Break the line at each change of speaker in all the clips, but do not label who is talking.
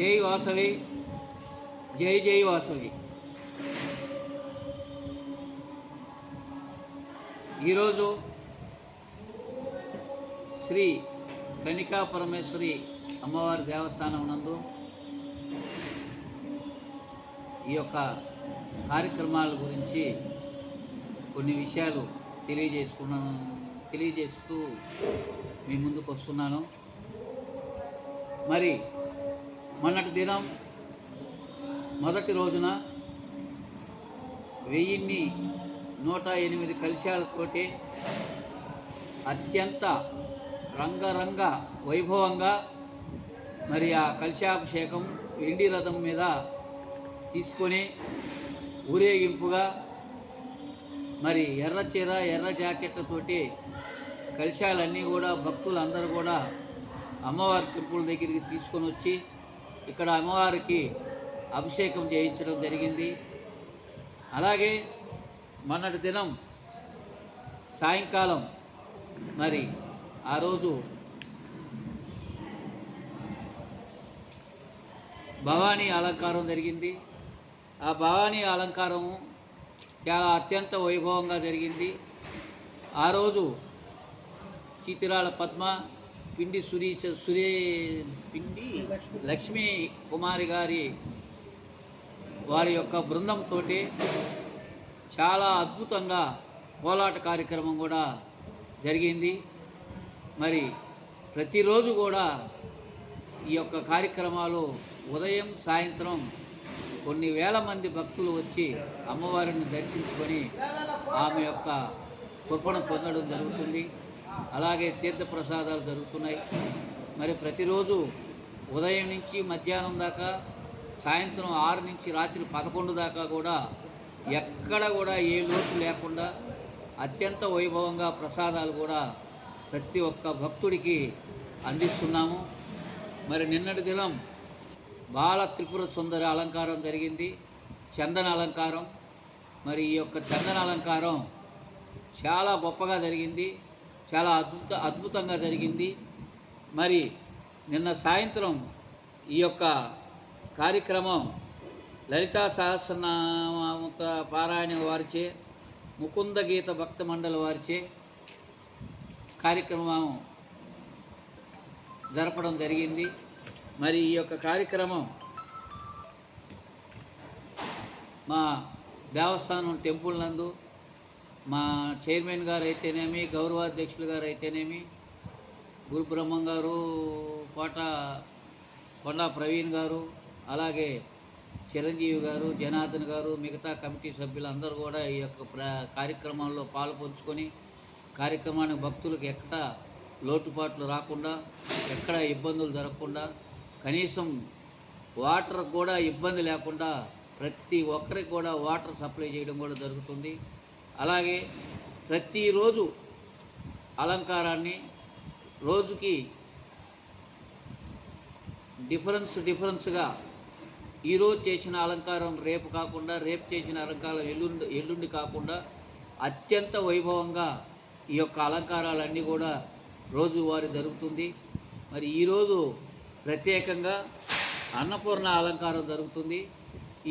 జై వాసవి జై జై వాసవి. ఈరోజు శ్రీ కనికా పరమేశ్వరి అమ్మవారి దేవస్థానం నందు ఈ యొక్క కార్యక్రమాల గురించి కొన్ని విషయాలు తెలియజేసుకున్నాను తెలియజేస్తూ మీ ముందుకు వస్తున్నాను. మరి మొన్నటి దినం మొదటి రోజున వెయ్యిన్ని నూట ఎనిమిది కలశాలతోటి అత్యంత రంగరంగ వైభవంగా మరి ఆ కలశాభిషేకం వెండి రథం మీద తీసుకొని ఊరేగింపుగా మరి ఎర్ర చీర ఎర్ర జాకెట్లతోటి కలశాలన్నీ కూడా భక్తులందరూ కూడా అమ్మవారి టెంపుల్ దగ్గరికి తీసుకొని వచ్చి ఇక్కడ అమ్మవారికి అభిషేకం చేయించడం జరిగింది. అలాగే మొన్నటి దినం సాయంకాలం మరి ఆ రోజు భవానీ అలంకారం జరిగింది. ఆ భవానీ అలంకారము చాలా అత్యంత వైభవంగా జరిగింది. ఆ రోజు చీతిరాల పద్మ పిండి సురీష సురే పిండి లక్ష్మీ. కుమారి గారి వారి యొక్క బృందంతో చాలా అద్భుతంగా కోలాట కార్యక్రమం కూడా జరిగింది. మరి ప్రతిరోజు కూడా ఈ యొక్క కార్యక్రమాలు ఉదయం సాయంత్రం కొన్ని వేల మంది భక్తులు వచ్చి అమ్మవారిని దర్శించుకొని ఆమె యొక్క కృపను పొందడం జరుగుతుంది. అలాగే తీర్థప్రసాదాలు జరుగుతున్నాయి. మరి ప్రతిరోజు ఉదయం నుంచి మధ్యాహ్నం దాకా సాయంత్రం ఆరు నుంచి రాత్రి పదకొండు దాకా కూడా ఎక్కడ కూడా ఏ లోటు లేకుండా అత్యంత వైభవంగా ప్రసాదాలు కూడా ప్రతి ఒక్క భక్తుడికి అందిస్తున్నాము. మరి నిన్నటి దినం బాల త్రిపుర సుందరి అలంకారం జరిగింది. చందన అలంకారం. మరి ఈ యొక్క చందన అలంకారం చాలా గొప్పగా జరిగింది. చాలా అద్భుత అద్భుతంగా జరిగింది. మరి నిన్న సాయంత్రం ఈ యొక్క కార్యక్రమం లలితా సహస్రనామ పారాయణ వారిచే ముకుంద గీత భక్త మండలి వారిచే కార్యక్రమం జరపడం జరిగింది. మరి ఈ యొక్క కార్యక్రమం మా దేవస్థానం టెంపుల్ నందు మా చైర్మన్ గారు అయితేనేమి గౌరవాధ్యక్షులు గారు అయితేనేమి గురు బ్రహ్మం గారు కోట కొండా ప్రవీణ్ గారు అలాగే చిరంజీవి గారు జనార్దన్ గారు మిగతా కమిటీ సభ్యులందరూ కూడా ఈ యొక్క కార్యక్రమంలో పాల్పంచుకొని కార్యక్రమాన్ని కార్యక్రమానికి భక్తులకు ఎక్కడ లోటుపాట్లు రాకుండా ఎక్కడ ఇబ్బందులు జరగకుండా కనీసం వాటర్ కూడా ఇబ్బంది లేకుండా ప్రతి ఒక్కరికి కూడా వాటర్ సప్లై చేయడం కూడా జరుగుతుంది. అలాగే ప్రతిరోజు అలంకారాన్ని రోజుకి డిఫరెన్స్ డిఫరెన్స్గా ఈరోజు చేసిన అలంకారం రేపు కాకుండా రేపు చేసిన అలంకారం ఎల్లుండి ఎల్లుండి కాకుండా అత్యంత వైభవంగా ఈ యొక్క అలంకారాలన్నీ కూడా రోజువారి జరుగుతుంది. మరి ఈరోజు ప్రత్యేకంగా అన్నపూర్ణ అలంకారం జరుగుతుంది.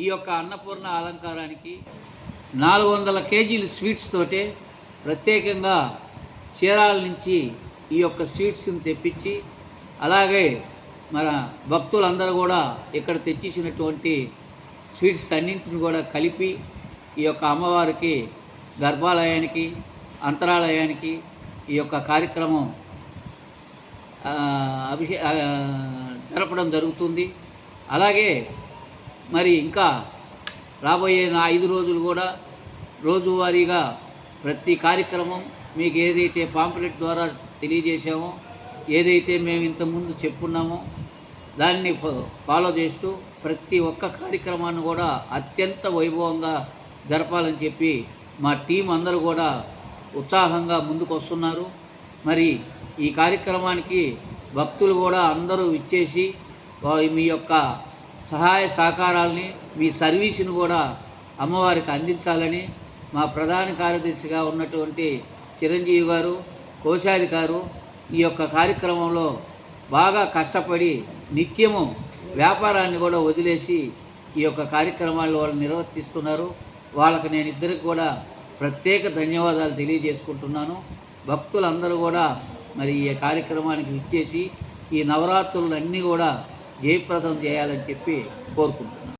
ఈ యొక్క అన్నపూర్ణ అలంకారానికి నాలుగు వందల కేజీలు స్వీట్స్ తోటే ప్రత్యేకంగా చీరాల నుంచి ఈ యొక్క స్వీట్స్ని తెప్పించి అలాగే మన భక్తులందరూ కూడా ఇక్కడ తెచ్చిసినటువంటి స్వీట్స్ అన్నింటిని కూడా కలిపి ఈ యొక్క అమ్మవారికి గర్భాలయానికి అంతరాలయానికి ఈ యొక్క కార్యక్రమం అభిషే జరపడం జరుగుతుంది. అలాగే మరి ఇంకా రాబోయే నా ఐదు రోజులు కూడా రోజువారీగా ప్రతి కార్యక్రమం మీకు ఏదైతే పాంప్లెట్ ద్వారా తెలియజేశామో ఏదైతే మేము ఇంతకుముందు చెప్పున్నామో దాన్ని ఫ- ఫాలో చేస్తూ ప్రతి ఒక్క కార్యక్రమాన్ని కూడా అత్యంత వైభవంగా జరపాలని చెప్పి మా టీం అందరూ కూడా ఉత్సాహంగా ముందుకు వస్తున్నారు మరి ఈ కార్యక్రమానికి భక్తులు కూడా అందరూ ఇచ్చేసి మీ యొక్క సహాయ సహకారాలని మీ సర్వీసును కూడా అమ్మవారికి అందించాలని మా ప్రధాన కార్యదర్శిగా ఉన్నటువంటి చిరంజీవి గారు కోశాధికారు ఈ యొక్క కార్యక్రమంలో బాగా కష్టపడి నిత్యము వ్యాపారాన్ని కూడా వదిలేసి ఈ యొక్క కార్యక్రమాలు వాళ్ళు నిర్వర్తిస్తున్నారు. వాళ్ళకి నేను ఇద్దరికి కూడా ప్రత్యేక ధన్యవాదాలు తెలియజేసుకుంటున్నాను. భక్తులందరూ కూడా మరి ఈ కార్యక్రమానికి ఇచ్చేసి ఈ నవరాత్రులన్నీ కూడా జయప్రదం చేయాలని చెప్పి కోరుకుంటున్నాను.